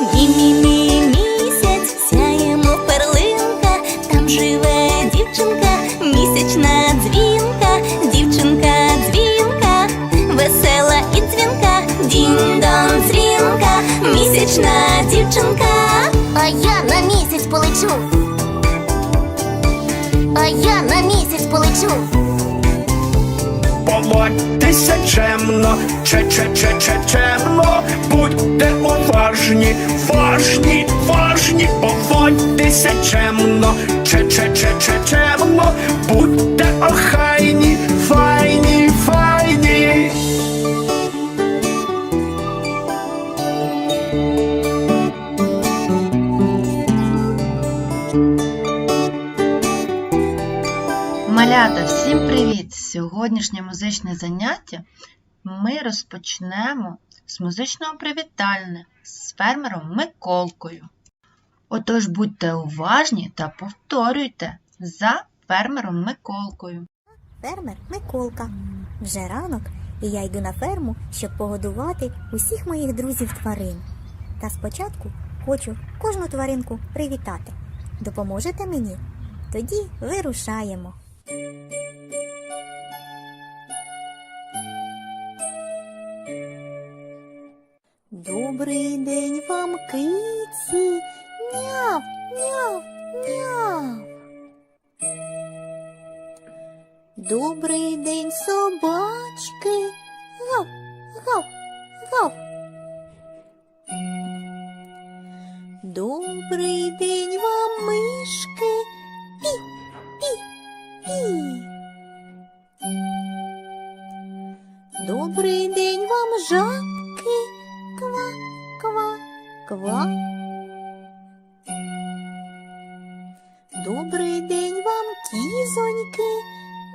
Діміні місяць, сяємо перлинка, там живе дівчинка, місячна дзвінка, дівчинка дзвінка, весела і дзвінка, дінь-дон дзвінка, місячна дівчинка. А я на місяць полечу. А я на місяць полечу. Поводьтеся чемно, че-че-че-че чемно, будьте уважні, важні, важні, поводьтеся чемно, че-че-че-че чемно, будьте охайні, файні, файні. Малята, всім привіт! Сьогоднішнє музичне заняття ми розпочнемо з музичного привітальне з фермером Миколкою. Отож будьте уважні та повторюйте за фермером Миколкою. Фермер Миколка. Вже ранок, і я йду на ферму, щоб погодувати усіх моїх друзів тварин. Та спочатку хочу кожну тваринку привітати. Допоможете мені? Тоді вирушаємо. Добрий день вам, киці. Няв, няв, няв. Добрий день, собачки. Гав, гав, гав. День. Ква, ква, ква. Добрий день вам, кізоньки.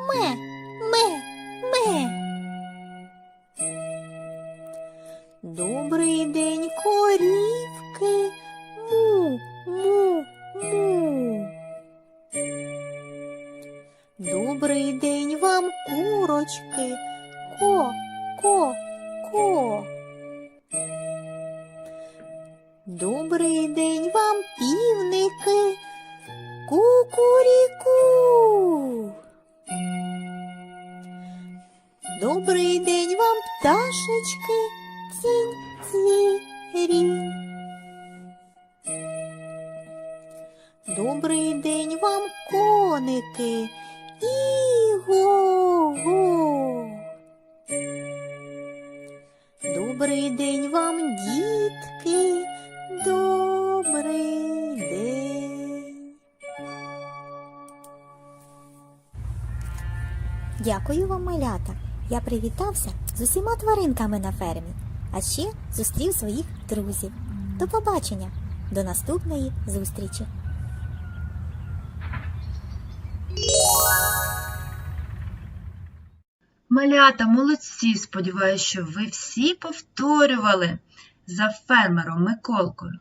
Ме, ме, ме. Добрий день, корівки. Му, му, му. Добрий день вам, курочки. Ко, ко, ко. Добрий день вам, півники. Кукуріку. Добрий день вам, пташечки, цінь, цвірінь. Добрий день вам, коники, іго-го. Добрий день вам, дітки, добрий день. Дякую вам, малята. Я привітався з усіма тваринками на фермі, а ще зустрів своїх друзів. До побачення, до наступної зустрічі. Малята, молодці! Сподіваюся, що ви всі повторювали за фермером Миколкою.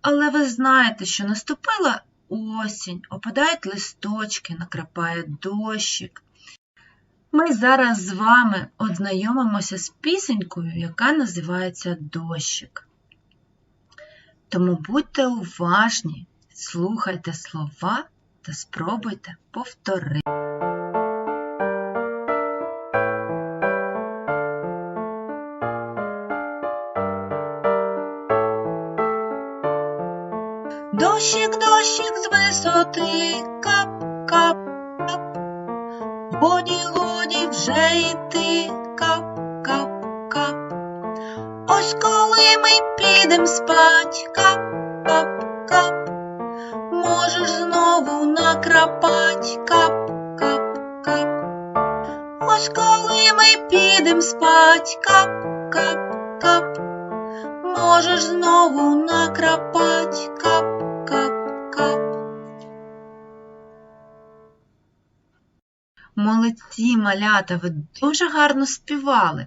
Але ви знаєте, що наступила осінь, опадають листочки, накрапає дощик. Ми зараз з вами ознайомимося з пісенькою, яка називається Дощик. Тому будьте уважні, слухайте слова та спробуйте повторити. Дощик, дощик з висоти, кап, кап, кап. Годі, годі вже йти, кап, кап, кап. Ось коли ми підем спать, кап, кап, кап. Можеш знову накрапать, кап, кап, кап. Ось коли ми підем спать, кап, кап, кап. Можеш знову накрапать, кап. Молодці, малята, ви дуже гарно співали.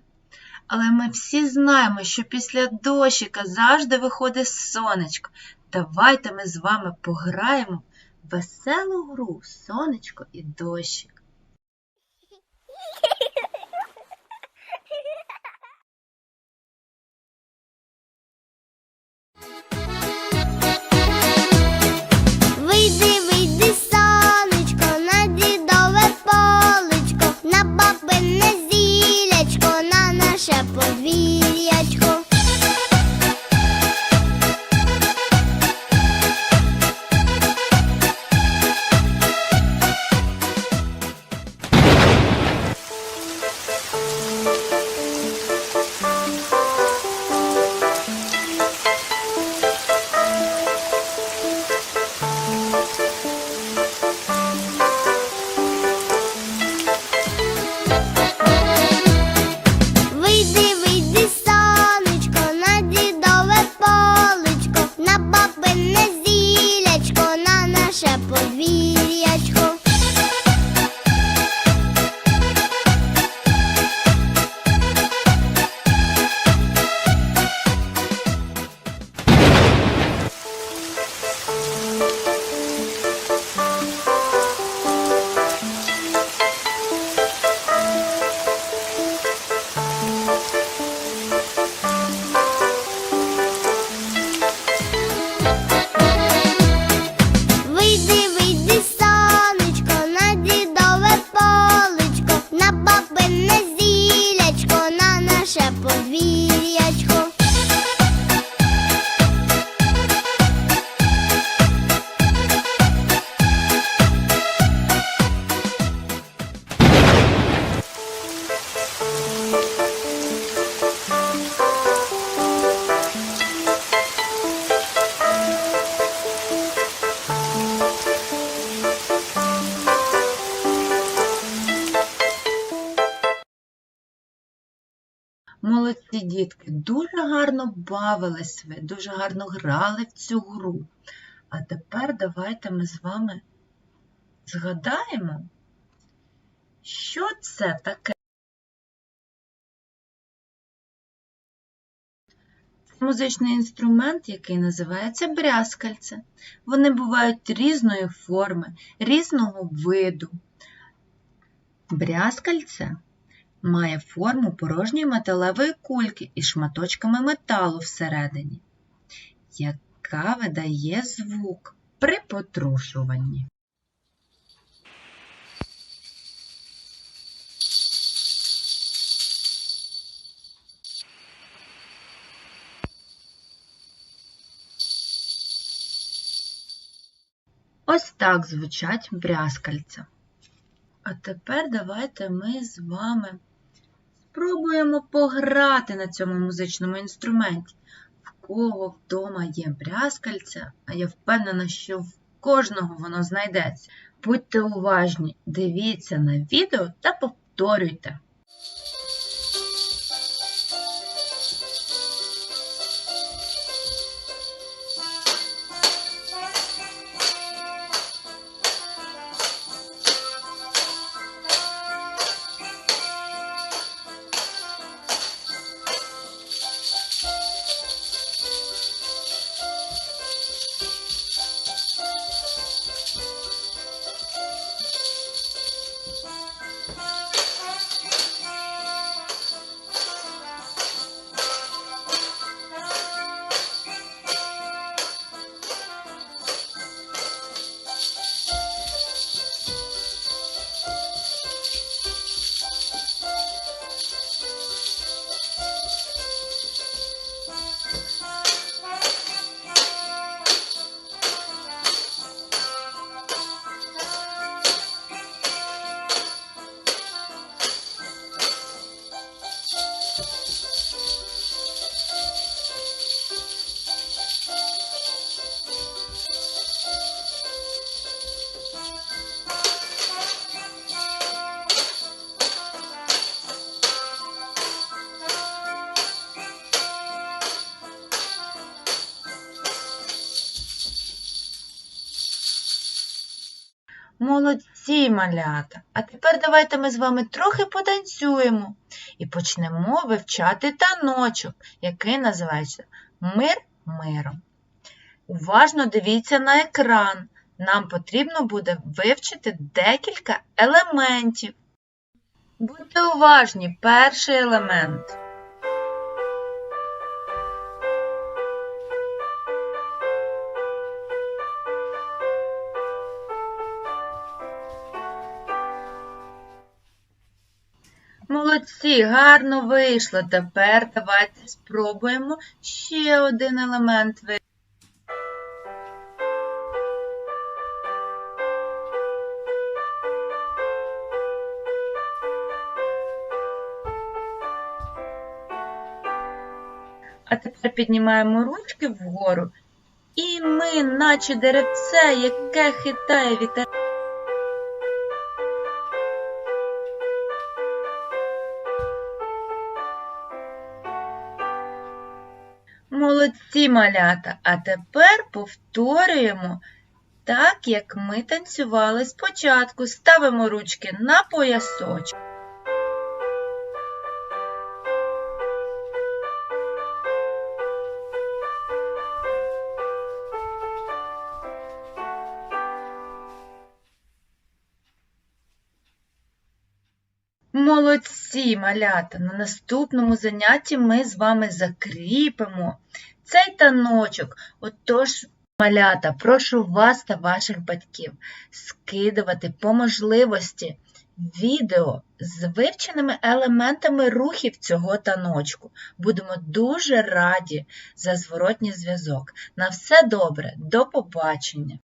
Але ми всі знаємо, що після дощика завжди виходить сонечко. Давайте ми з вами пограємо в веселу гру сонечко і дощик. Дітки, дуже гарно бавились ви, дуже гарно грали в цю гру. А тепер давайте ми з вами згадаємо, що це таке. Це музичний інструмент, який називається брязкальце. Вони бувають різної форми, різного виду. Брязкальце має форму порожньої металевої кульки із шматочками металу всередині, яка видає звук при потрушуванні. Ось так звучать брязкальця. А тепер давайте ми з вами спробуємо пограти на цьому музичному інструменті. В кого вдома є брязкальця, а я впевнена, що в кожного воно знайдеться. Будьте уважні, дивіться на відео та повторюйте. Молодці, малята! А тепер давайте ми з вами трохи потанцюємо і почнемо вивчати таночок, який називається Мир миром. Уважно дивіться на екран. Нам потрібно буде вивчити декілька елементів. Будьте уважні, перший елемент. Молодці, гарно вийшло. Тепер давайте спробуємо ще один елемент вивчити. А тепер піднімаємо ручки вгору, і ми, наче деревце, яке хитає вітер. Молодці малята. А тепер повторюємо так, як ми танцювали спочатку. Ставимо ручки на поясочок. Молодці, малята! На наступному занятті ми з вами закріпимо цей таночок. Отож, малята, прошу вас та ваших батьків скидувати по можливості відео з вивченими елементами рухів цього таночку. Будемо дуже раді за зворотній зв'язок. На все добре, до побачення!